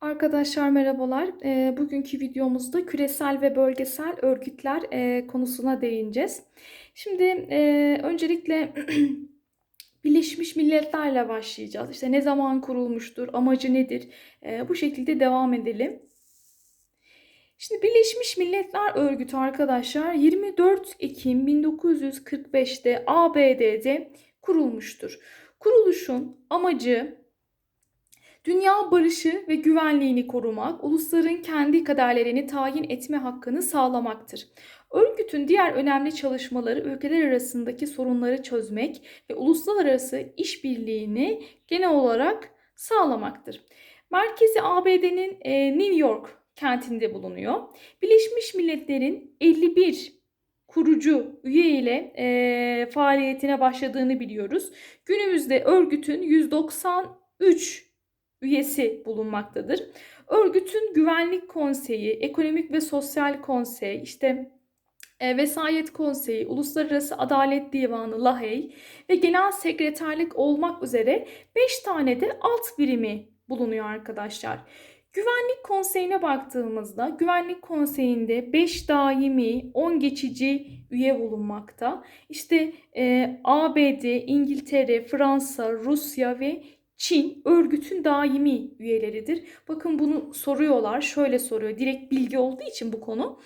Arkadaşlar merhabalar. Eee, bugünkü videomuzda küresel ve bölgesel örgütler eee, konusuna değineceğiz. Şimdi eee, öncelikle Birleşmiş Milletler'le başlayacağız. İşte ne zaman kurulmuştur, amacı nedir? Eee, bu şekilde devam edelim. Şimdi Birleşmiş Milletler Örgütü arkadaşlar 24 Ekim 1945'te ABD'de kurulmuştur. Kuruluşun amacı Dünya barışı ve güvenliğini korumak, ulusların kendi kaderlerini tayin etme hakkını sağlamaktır. Örgütün diğer önemli çalışmaları ülkeler arasındaki sorunları çözmek ve uluslararası işbirliğini genel olarak sağlamaktır. Merkezi ABD'nin e, New York kentinde bulunuyor. Birleşmiş Milletler'in 51 kurucu üye ile e, faaliyetine başladığını biliyoruz. Günümüzde örgütün 193 üyesi bulunmaktadır. Örgütün Güvenlik Konseyi, Ekonomik ve Sosyal Konsey, işte e, Vesayet Konseyi, Uluslararası Adalet Divanı Lahey ve Genel Sekreterlik olmak üzere 5 tane de alt birimi bulunuyor arkadaşlar. Güvenlik Konseyi'ne baktığımızda Güvenlik Konseyi'nde 5 daimi, 10 geçici üye bulunmakta. İşte e, ABD, İngiltere, Fransa, Rusya ve Çin örgütün daimi üyeleridir. Bakın bunu soruyorlar. Şöyle soruyor. Direkt bilgi olduğu için bu konu.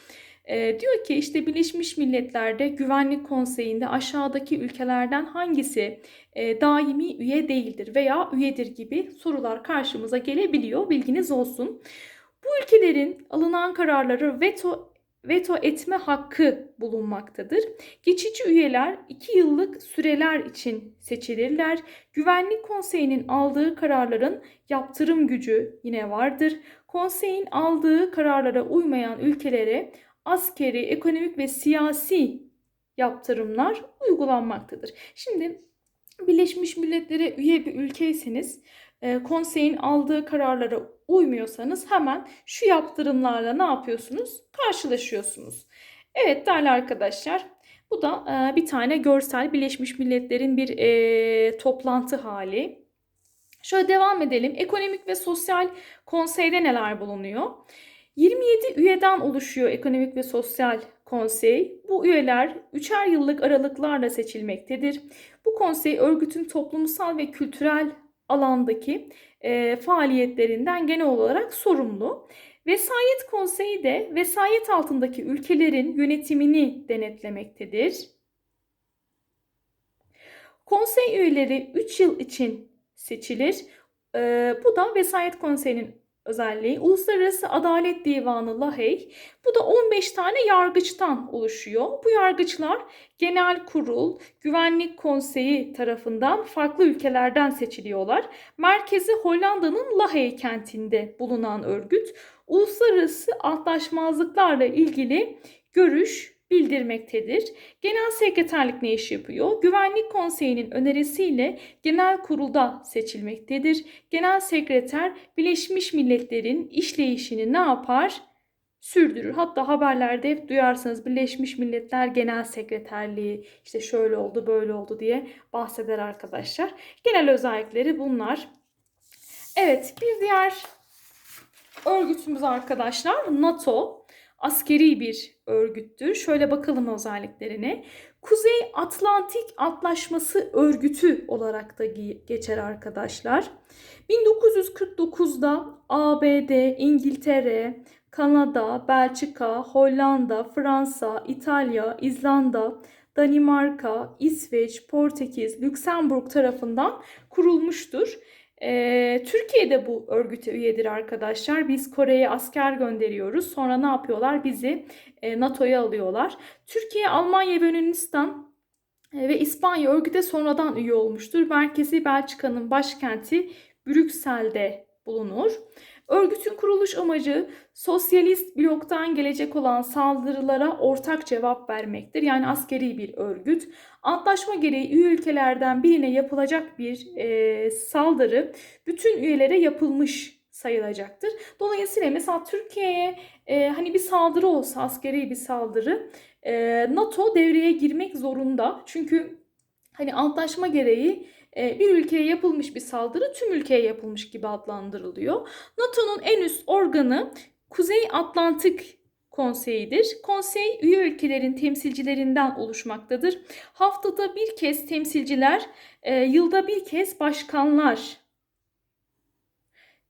E, diyor ki işte Birleşmiş Milletler'de Güvenlik Konseyi'nde aşağıdaki ülkelerden hangisi e, daimi üye değildir veya üyedir gibi sorular karşımıza gelebiliyor. Bilginiz olsun. Bu ülkelerin alınan kararları veto veto etme hakkı bulunmaktadır. Geçici üyeler 2 yıllık süreler için seçilirler. Güvenlik Konseyi'nin aldığı kararların yaptırım gücü yine vardır. Konseyin aldığı kararlara uymayan ülkelere askeri, ekonomik ve siyasi yaptırımlar uygulanmaktadır. Şimdi Birleşmiş Milletler'e üye bir ülkeyseniz e, konseyin aldığı kararlara uymuyorsanız hemen şu yaptırımlarla ne yapıyorsunuz? Karşılaşıyorsunuz. Evet değerli arkadaşlar bu da e, bir tane görsel Birleşmiş Milletler'in bir e, toplantı hali. Şöyle devam edelim. Ekonomik ve Sosyal Konsey'de neler bulunuyor? 27 üyeden oluşuyor Ekonomik ve Sosyal Konsey. Bu üyeler 3'er yıllık aralıklarla seçilmektedir. Bu konsey örgütün toplumsal ve kültürel alandaki e, faaliyetlerinden genel olarak sorumlu. Vesayet Konseyi de vesayet altındaki ülkelerin yönetimini denetlemektedir. Konsey üyeleri 3 yıl için seçilir. E, bu da Vesayet Konseyi'nin özelliği. Uluslararası Adalet Divanı Lahey. Bu da 15 tane yargıçtan oluşuyor. Bu yargıçlar Genel Kurul, Güvenlik Konseyi tarafından farklı ülkelerden seçiliyorlar. Merkezi Hollanda'nın Lahey kentinde bulunan örgüt uluslararası antlaşmazlıklarla ilgili görüş bildirmektedir. Genel sekreterlik ne iş yapıyor? Güvenlik Konseyi'nin önerisiyle genel kurulda seçilmektedir. Genel sekreter Birleşmiş Milletler'in işleyişini ne yapar? sürdürür. Hatta haberlerde hep duyarsınız Birleşmiş Milletler Genel Sekreterliği işte şöyle oldu böyle oldu diye bahseder arkadaşlar. Genel özellikleri bunlar. Evet bir diğer örgütümüz arkadaşlar NATO askeri bir örgüttür. Şöyle bakalım özelliklerine. Kuzey Atlantik Antlaşması Örgütü olarak da geçer arkadaşlar. 1949'da ABD, İngiltere, Kanada, Belçika, Hollanda, Fransa, İtalya, İzlanda, Danimarka, İsveç, Portekiz, Lüksemburg tarafından kurulmuştur. Ee, Türkiye bu örgüte üyedir arkadaşlar. Biz Kore'ye asker gönderiyoruz. Sonra ne yapıyorlar? Bizi e, NATO'ya alıyorlar. Türkiye, Almanya ve Yunanistan e, ve İspanya örgüte sonradan üye olmuştur. Merkezi Belçika'nın başkenti Brüksel'de bulunur. Örgütün kuruluş amacı sosyalist bloktan gelecek olan saldırılara ortak cevap vermektir. Yani askeri bir örgüt. Antlaşma gereği üye ülkelerden birine yapılacak bir e, saldırı bütün üyelere yapılmış sayılacaktır. Dolayısıyla mesela Türkiye'ye e, hani bir saldırı olsa askeri bir saldırı e, NATO devreye girmek zorunda. Çünkü hani antlaşma gereği bir ülkeye yapılmış bir saldırı tüm ülkeye yapılmış gibi adlandırılıyor. NATO'nun en üst organı Kuzey Atlantik Konseyi'dir. Konsey üye ülkelerin temsilcilerinden oluşmaktadır. Haftada bir kez temsilciler, e, yılda bir kez başkanlar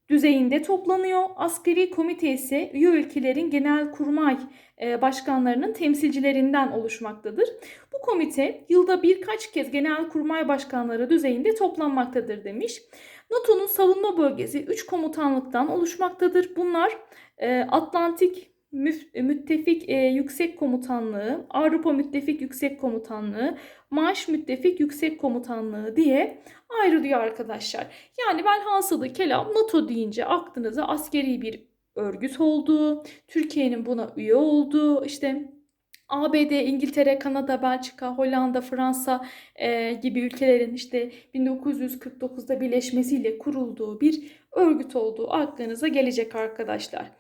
düzeyinde toplanıyor. Askeri komite ise üye ülkelerin genel kurmay e, başkanlarının temsilcilerinden oluşmaktadır. Bu komite yılda birkaç kez genel kurmay başkanları düzeyinde toplanmaktadır demiş. NATO'nun savunma bölgesi 3 komutanlıktan oluşmaktadır. Bunlar e, Atlantik Müf- Müttefik e, Yüksek Komutanlığı, Avrupa Müttefik Yüksek Komutanlığı, Maaş Müttefik Yüksek Komutanlığı diye ayrılıyor arkadaşlar. Yani ben kelam NATO deyince aklınıza askeri bir örgüt olduğu, Türkiye'nin buna üye olduğu, işte ABD, İngiltere, Kanada, Belçika, Hollanda, Fransa e, gibi ülkelerin işte 1949'da birleşmesiyle kurulduğu bir örgüt olduğu aklınıza gelecek arkadaşlar.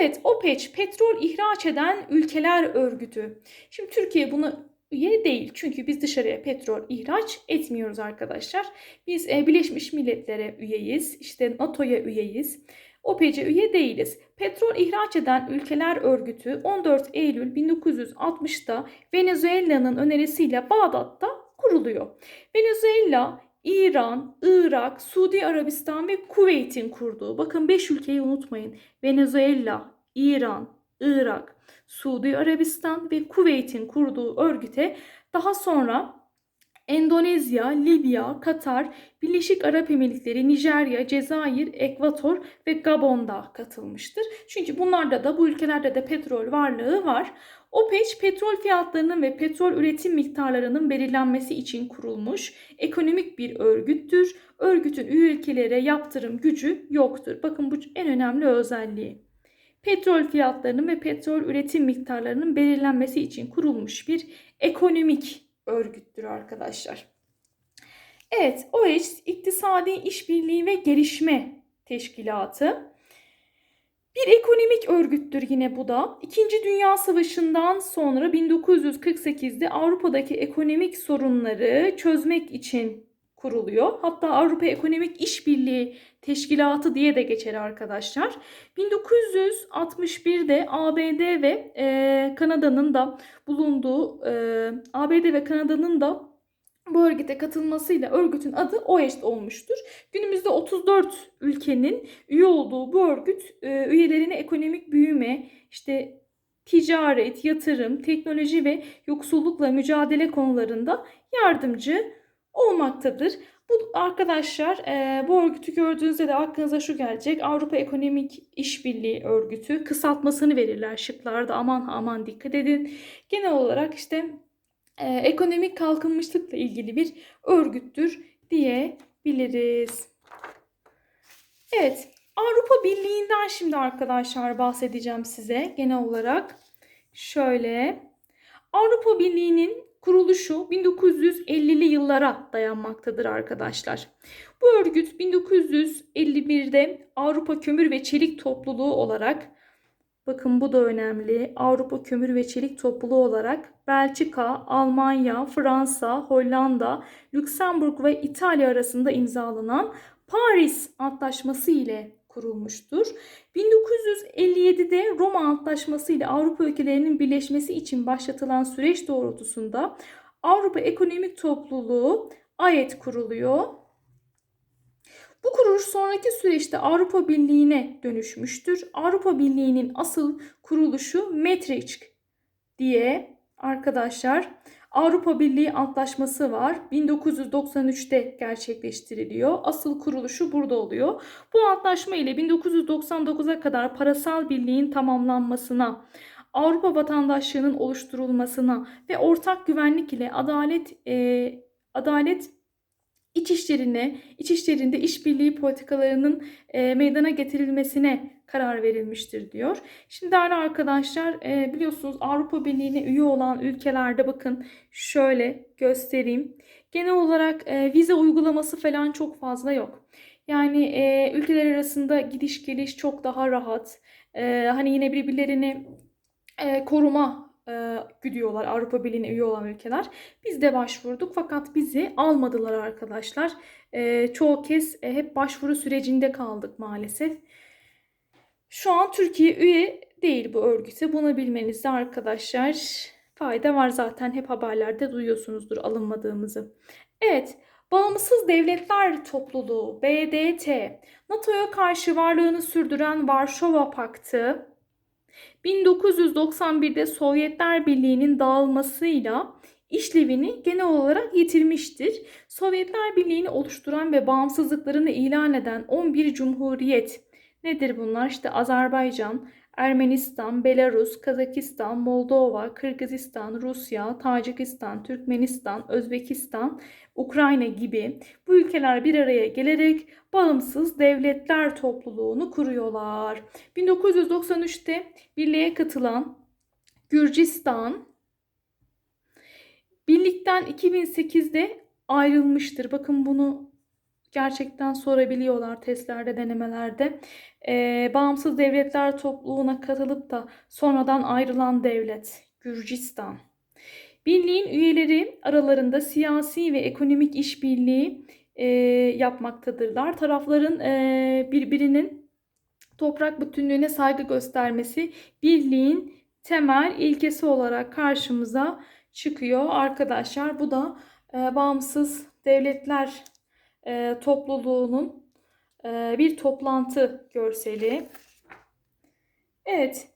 Evet, OPEC petrol ihraç eden ülkeler örgütü. Şimdi Türkiye buna üye değil. Çünkü biz dışarıya petrol ihraç etmiyoruz arkadaşlar. Biz e, Birleşmiş Milletler'e üyeyiz. İşte NATO'ya üyeyiz. OPEC'e üye değiliz. Petrol ihraç eden ülkeler örgütü 14 Eylül 1960'da Venezuela'nın önerisiyle Bağdat'ta kuruluyor. Venezuela, İran, Irak, Suudi Arabistan ve Kuveyt'in kurduğu. Bakın 5 ülkeyi unutmayın. Venezuela, İran, Irak, Suudi Arabistan ve Kuveyt'in kurduğu örgüte daha sonra Endonezya, Libya, Katar, Birleşik Arap Emirlikleri, Nijerya, Cezayir, Ekvator ve Gabon'da katılmıştır. Çünkü bunlarda da bu ülkelerde de petrol varlığı var. OPEC petrol fiyatlarının ve petrol üretim miktarlarının belirlenmesi için kurulmuş ekonomik bir örgüttür. Örgütün üye ülkelere yaptırım gücü yoktur. Bakın bu en önemli özelliği. Petrol fiyatlarının ve petrol üretim miktarlarının belirlenmesi için kurulmuş bir ekonomik örgüttür arkadaşlar. Evet, OEC İktisadi İşbirliği ve Gelişme Teşkilatı. Bir ekonomik örgüttür yine bu da. İkinci Dünya Savaşı'ndan sonra 1948'de Avrupa'daki ekonomik sorunları çözmek için kuruluyor. Hatta Avrupa Ekonomik İşbirliği Teşkilatı diye de geçer arkadaşlar. 1961'de ABD ve e, Kanada'nın da bulunduğu e, ABD ve Kanada'nın da bu örgüte katılmasıyla örgütün adı OECD olmuştur. Günümüzde 34 ülkenin üye olduğu bu örgüt e, üyelerine ekonomik büyüme, işte ticaret, yatırım, teknoloji ve yoksullukla mücadele konularında yardımcı olmaktadır. Bu arkadaşlar e, bu örgütü gördüğünüzde de aklınıza şu gelecek. Avrupa Ekonomik İşbirliği Örgütü kısaltmasını verirler şıklarda aman aman dikkat edin. Genel olarak işte e, ekonomik kalkınmışlıkla ilgili bir örgüttür diyebiliriz. Evet Avrupa Birliği'nden şimdi arkadaşlar bahsedeceğim size genel olarak. Şöyle Avrupa Birliği'nin kuruluşu 1950'li yıllara dayanmaktadır arkadaşlar. Bu örgüt 1951'de Avrupa Kömür ve Çelik Topluluğu olarak bakın bu da önemli. Avrupa Kömür ve Çelik Topluluğu olarak Belçika, Almanya, Fransa, Hollanda, Lüksemburg ve İtalya arasında imzalanan Paris Antlaşması ile kurulmuştur. 1957'de Roma Antlaşması ile Avrupa ülkelerinin birleşmesi için başlatılan süreç doğrultusunda Avrupa Ekonomik Topluluğu AYET kuruluyor. Bu kuruluş sonraki süreçte Avrupa Birliği'ne dönüşmüştür. Avrupa Birliği'nin asıl kuruluşu Maastricht diye arkadaşlar Avrupa Birliği Antlaşması var. 1993'te gerçekleştiriliyor. Asıl kuruluşu burada oluyor. Bu antlaşma ile 1999'a kadar parasal birliğin tamamlanmasına, Avrupa vatandaşlığının oluşturulmasına ve ortak güvenlik ile adalet e, adalet iç işlerine, iç işlerinde işbirliği politikalarının e, meydana getirilmesine karar verilmiştir diyor. Şimdi değerli arkadaşlar e, biliyorsunuz Avrupa Birliği'ne üye olan ülkelerde bakın şöyle göstereyim. Genel olarak e, vize uygulaması falan çok fazla yok. Yani e, ülkeler arasında gidiş geliş çok daha rahat. E, hani yine birbirlerini e, koruma e, gidiyorlar Avrupa Birliği'ne üye olan ülkeler. Biz de başvurduk fakat bizi almadılar arkadaşlar. E, çoğu kez e, hep başvuru sürecinde kaldık maalesef. Şu an Türkiye üye değil bu örgüte. Bunu bilmenizde arkadaşlar fayda var zaten hep haberlerde duyuyorsunuzdur alınmadığımızı. Evet, Bağımsız Devletler Topluluğu BDT, NATO'ya karşı varlığını sürdüren Varşova Paktı, 1991'de Sovyetler Birliği'nin dağılmasıyla işlevini genel olarak yitirmiştir. Sovyetler Birliği'ni oluşturan ve bağımsızlıklarını ilan eden 11 cumhuriyet nedir bunlar? İşte Azerbaycan, Ermenistan, Belarus, Kazakistan, Moldova, Kırgızistan, Rusya, Tacikistan, Türkmenistan, Özbekistan, Ukrayna gibi bu ülkeler bir araya gelerek bağımsız devletler topluluğunu kuruyorlar. 1993'te birliğe katılan Gürcistan birlikten 2008'de ayrılmıştır. Bakın bunu gerçekten sorabiliyorlar testlerde, denemelerde. Ee, bağımsız devletler topluluğuna katılıp da sonradan ayrılan devlet Gürcistan. Birliğin üyeleri aralarında siyasi ve ekonomik işbirliği e, yapmaktadırlar. Tarafların e, birbirinin toprak bütünlüğüne saygı göstermesi birliğin temel ilkesi olarak karşımıza çıkıyor arkadaşlar. Bu da e, bağımsız devletler e, topluluğunun e, bir toplantı görseli. Evet.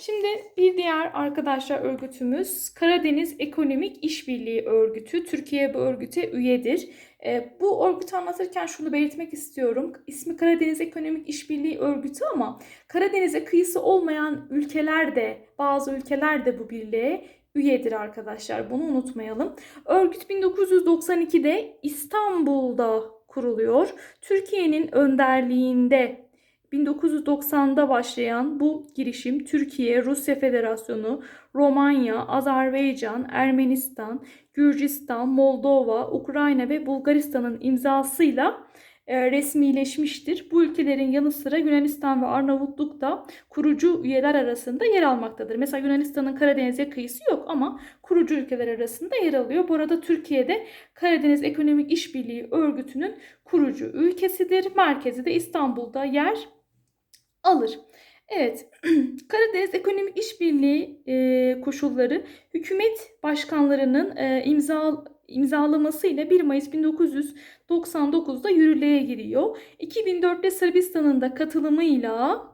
Şimdi bir diğer arkadaşlar örgütümüz Karadeniz Ekonomik İşbirliği Örgütü. Türkiye bu örgüte üyedir. E, bu örgütü anlatırken şunu belirtmek istiyorum. İsmi Karadeniz Ekonomik İşbirliği Örgütü ama Karadeniz'e kıyısı olmayan ülkeler de bazı ülkeler de bu birliğe üyedir arkadaşlar. Bunu unutmayalım. Örgüt 1992'de İstanbul'da kuruluyor. Türkiye'nin önderliğinde 1990'da başlayan bu girişim Türkiye, Rusya Federasyonu, Romanya, Azerbaycan, Ermenistan, Gürcistan, Moldova, Ukrayna ve Bulgaristan'ın imzasıyla resmileşmiştir. Bu ülkelerin yanı sıra Yunanistan ve Arnavutluk da kurucu üyeler arasında yer almaktadır. Mesela Yunanistan'ın Karadeniz'e kıyısı yok ama kurucu ülkeler arasında yer alıyor. Bu arada Türkiye'de Karadeniz Ekonomik İşbirliği Örgütü'nün kurucu ülkesidir. Merkezi de İstanbul'da yer alır. Evet, Karadeniz Ekonomik İşbirliği e, koşulları hükümet başkanlarının e, imza imzalamasıyla 1 Mayıs 1999'da yürürlüğe giriyor. 2004'te Sırbistan'ın da katılımıyla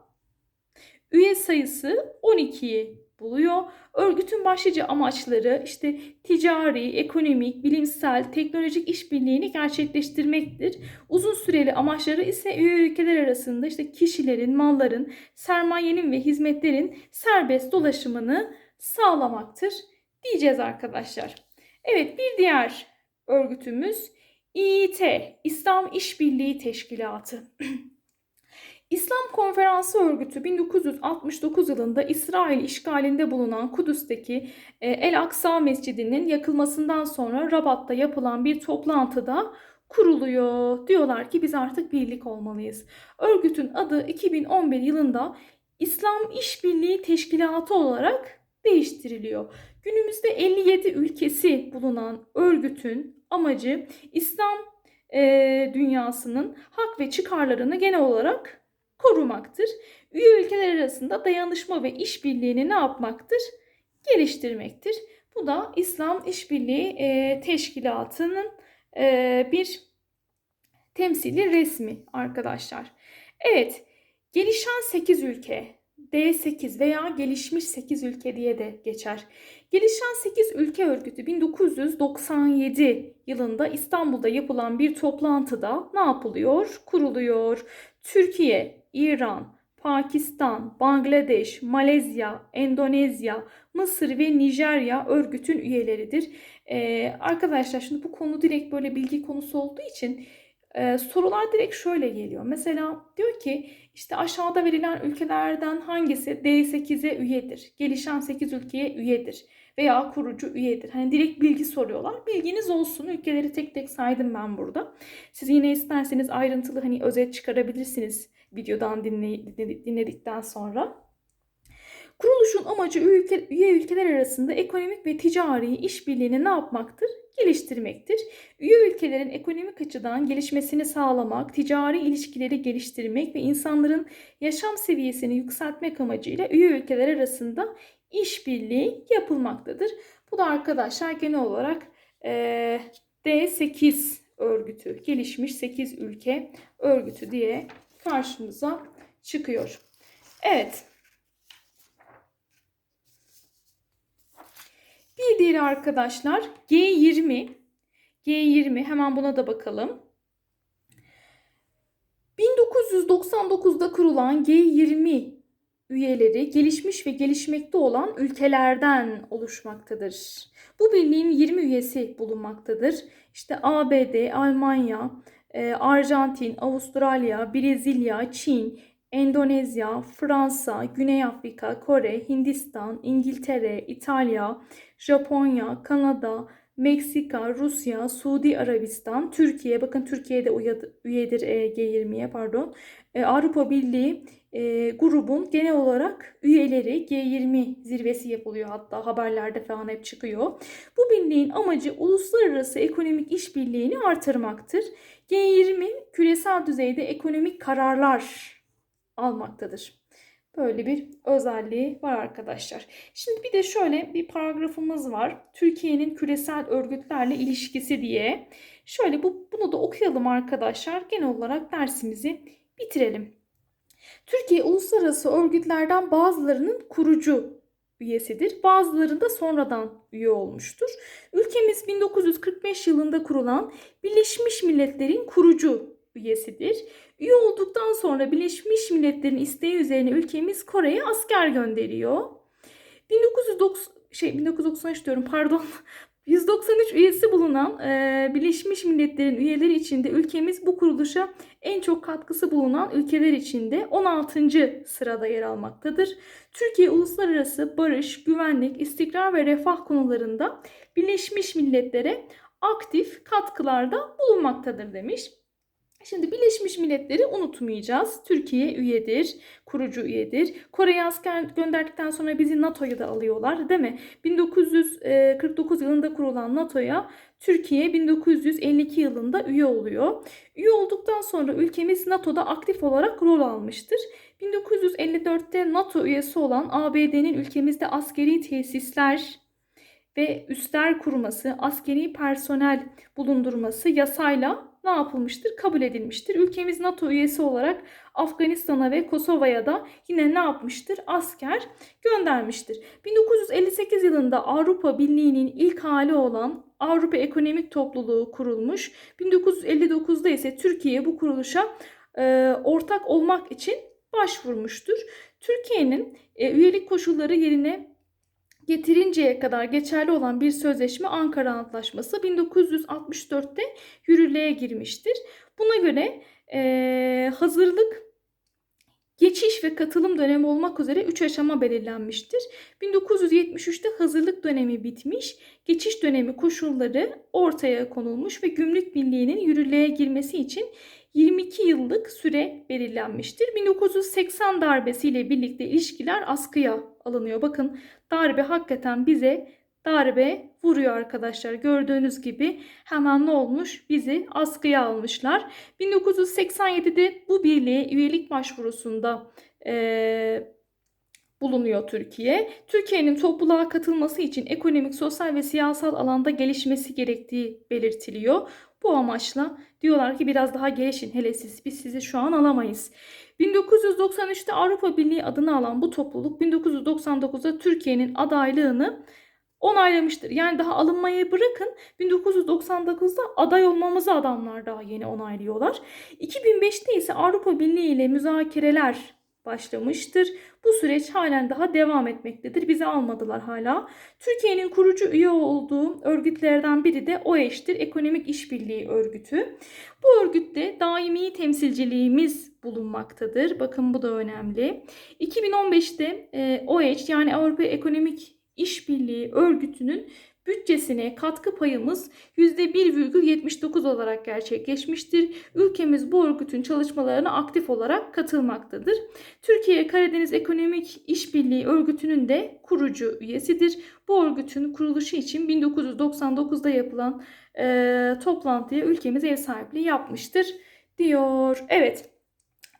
üye sayısı 12'yi buluyor. Örgütün başlıca amaçları işte ticari, ekonomik, bilimsel, teknolojik işbirliğini gerçekleştirmektir. Uzun süreli amaçları ise üye ülkeler arasında işte kişilerin, malların, sermayenin ve hizmetlerin serbest dolaşımını sağlamaktır diyeceğiz arkadaşlar. Evet bir diğer örgütümüz İİT, İslam İşbirliği Teşkilatı. İslam Konferansı Örgütü 1969 yılında İsrail işgalinde bulunan Kudüs'teki e, El Aksa Mescidi'nin yakılmasından sonra Rabat'ta yapılan bir toplantıda kuruluyor. Diyorlar ki biz artık birlik olmalıyız. Örgütün adı 2011 yılında İslam İşbirliği Teşkilatı olarak değiştiriliyor. Günümüzde 57 ülkesi bulunan örgütün amacı İslam e, dünyasının hak ve çıkarlarını genel olarak korumaktır. Üye ülkeler arasında dayanışma ve işbirliğini ne yapmaktır? Geliştirmektir. Bu da İslam İşbirliği e, Teşkilatı'nın e, bir temsili resmi arkadaşlar. Evet, gelişen 8 ülke D8 veya gelişmiş 8 ülke diye de geçer. Gelişen 8 ülke örgütü 1997 yılında İstanbul'da yapılan bir toplantıda ne yapılıyor? Kuruluyor. Türkiye, İran, Pakistan, Bangladeş, Malezya, Endonezya, Mısır ve Nijerya örgütün üyeleridir. Ee, arkadaşlar şimdi bu konu direkt böyle bilgi konusu olduğu için e, sorular direkt şöyle geliyor. Mesela diyor ki işte aşağıda verilen ülkelerden hangisi D8'e üyedir? Gelişen 8 ülkeye üyedir veya kurucu üyedir. Hani direkt bilgi soruyorlar. Bilginiz olsun. Ülkeleri tek tek saydım ben burada. Siz yine isterseniz ayrıntılı hani özet çıkarabilirsiniz videodan dinledikten sonra. Kuruluşun amacı ülke, üye ülkeler arasında ekonomik ve ticari işbirliğini ne yapmaktır? Geliştirmektir. Üye ülkelerin ekonomik açıdan gelişmesini sağlamak, ticari ilişkileri geliştirmek ve insanların yaşam seviyesini yükseltmek amacıyla üye ülkeler arasında işbirliği yapılmaktadır. Bu da arkadaşlar genel olarak e, D8 örgütü, gelişmiş 8 ülke örgütü diye karşımıza çıkıyor. Evet. Bir diğeri arkadaşlar G20. G20 hemen buna da bakalım. 1999'da kurulan G20 üyeleri gelişmiş ve gelişmekte olan ülkelerden oluşmaktadır. Bu birliğin 20 üyesi bulunmaktadır. İşte ABD, Almanya, e, Arjantin, Avustralya, Brezilya, Çin, Endonezya, Fransa, Güney Afrika, Kore, Hindistan, İngiltere, İtalya, Japonya, Kanada, Meksika, Rusya, Suudi Arabistan, Türkiye, bakın Türkiye'de üyedir e, G20'ye pardon. E, Avrupa Birliği e, grubun genel olarak üyeleri G20 zirvesi yapılıyor hatta haberlerde falan hep çıkıyor. Bu birliğin amacı uluslararası ekonomik işbirliğini artırmaktır. G20 küresel düzeyde ekonomik kararlar almaktadır. Böyle bir özelliği var arkadaşlar. Şimdi bir de şöyle bir paragrafımız var. Türkiye'nin küresel örgütlerle ilişkisi diye. Şöyle bu, bunu da okuyalım arkadaşlar. Genel olarak dersimizi bitirelim. Türkiye uluslararası örgütlerden bazılarının kurucu üyesidir. Bazılarında sonradan üye olmuştur. Ülkemiz 1945 yılında kurulan Birleşmiş Milletler'in kurucu üyesidir. Üye olduktan sonra Birleşmiş Milletler'in isteği üzerine ülkemiz Kore'ye asker gönderiyor. 1990 şey 1993 diyorum pardon. 193 üyesi bulunan e, Birleşmiş Milletler'in üyeleri içinde ülkemiz bu kuruluşa en çok katkısı bulunan ülkeler içinde 16. sırada yer almaktadır. Türkiye uluslararası barış, güvenlik, istikrar ve refah konularında Birleşmiş Milletler'e aktif katkılarda bulunmaktadır demiş. Şimdi Birleşmiş Milletleri unutmayacağız. Türkiye üyedir, kurucu üyedir. Kore'ye asker gönderdikten sonra bizi NATO'ya da alıyorlar değil mi? 1949 yılında kurulan NATO'ya Türkiye 1952 yılında üye oluyor. Üye olduktan sonra ülkemiz NATO'da aktif olarak rol almıştır. 1954'te NATO üyesi olan ABD'nin ülkemizde askeri tesisler ve üstler kurması, askeri personel bulundurması yasayla ne yapılmıştır? Kabul edilmiştir. Ülkemiz NATO üyesi olarak Afganistan'a ve Kosova'ya da yine ne yapmıştır? Asker göndermiştir. 1958 yılında Avrupa Birliği'nin ilk hali olan Avrupa Ekonomik Topluluğu kurulmuş. 1959'da ise Türkiye bu kuruluşa e, ortak olmak için başvurmuştur. Türkiye'nin e, üyelik koşulları yerine getirinceye kadar geçerli olan bir sözleşme Ankara Antlaşması 1964'te yürürlüğe girmiştir. Buna göre e, hazırlık, geçiş ve katılım dönemi olmak üzere 3 aşama belirlenmiştir. 1973'te hazırlık dönemi bitmiş, geçiş dönemi koşulları ortaya konulmuş ve gümrük birliğinin yürürlüğe girmesi için 22 yıllık süre belirlenmiştir. 1980 darbesiyle birlikte ilişkiler askıya alınıyor. Bakın darbe hakikaten bize darbe vuruyor arkadaşlar. Gördüğünüz gibi hemen ne olmuş? Bizi askıya almışlar. 1987'de bu birliğe üyelik başvurusunda e, bulunuyor Türkiye. Türkiye'nin topluluğa katılması için ekonomik, sosyal ve siyasal alanda gelişmesi gerektiği belirtiliyor. Bu amaçla diyorlar ki biraz daha gelişin hele siz biz sizi şu an alamayız. 1993'te Avrupa Birliği adını alan bu topluluk 1999'da Türkiye'nin adaylığını onaylamıştır. Yani daha alınmayı bırakın 1999'da aday olmamızı adamlar daha yeni onaylıyorlar. 2005'te ise Avrupa Birliği ile müzakereler başlamıştır. Bu süreç halen daha devam etmektedir. Bizi almadılar hala. Türkiye'nin kurucu üye olduğu örgütlerden biri de OEŞ'tir. Ekonomik İşbirliği Örgütü. Bu örgütte daimi temsilciliğimiz bulunmaktadır. Bakın bu da önemli. 2015'te e, OEŞ yani Avrupa Ekonomik İşbirliği Örgütü'nün bütçesine katkı payımız %1,79 olarak gerçekleşmiştir. Ülkemiz bu örgütün çalışmalarına aktif olarak katılmaktadır. Türkiye Karadeniz Ekonomik İşbirliği Örgütü'nün de kurucu üyesidir. Bu örgütün kuruluşu için 1999'da yapılan e, toplantıya ülkemiz ev sahipliği yapmıştır diyor. Evet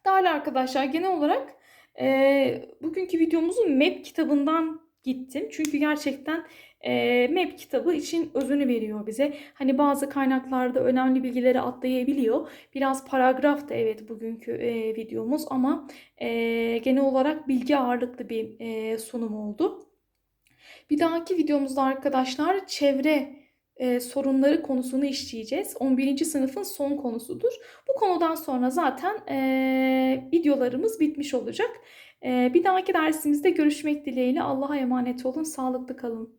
değerli arkadaşlar genel olarak e, bugünkü videomuzu MEP kitabından gittim. Çünkü gerçekten e, MEP kitabı için özünü veriyor bize. Hani bazı kaynaklarda önemli bilgileri atlayabiliyor. Biraz paragraf da evet bugünkü e, videomuz ama e, genel olarak bilgi ağırlıklı bir e, sunum oldu. Bir dahaki videomuzda arkadaşlar çevre e, sorunları konusunu işleyeceğiz. 11. sınıfın son konusudur. Bu konudan sonra zaten e, videolarımız bitmiş olacak. E, bir dahaki dersimizde görüşmek dileğiyle Allah'a emanet olun. Sağlıklı kalın.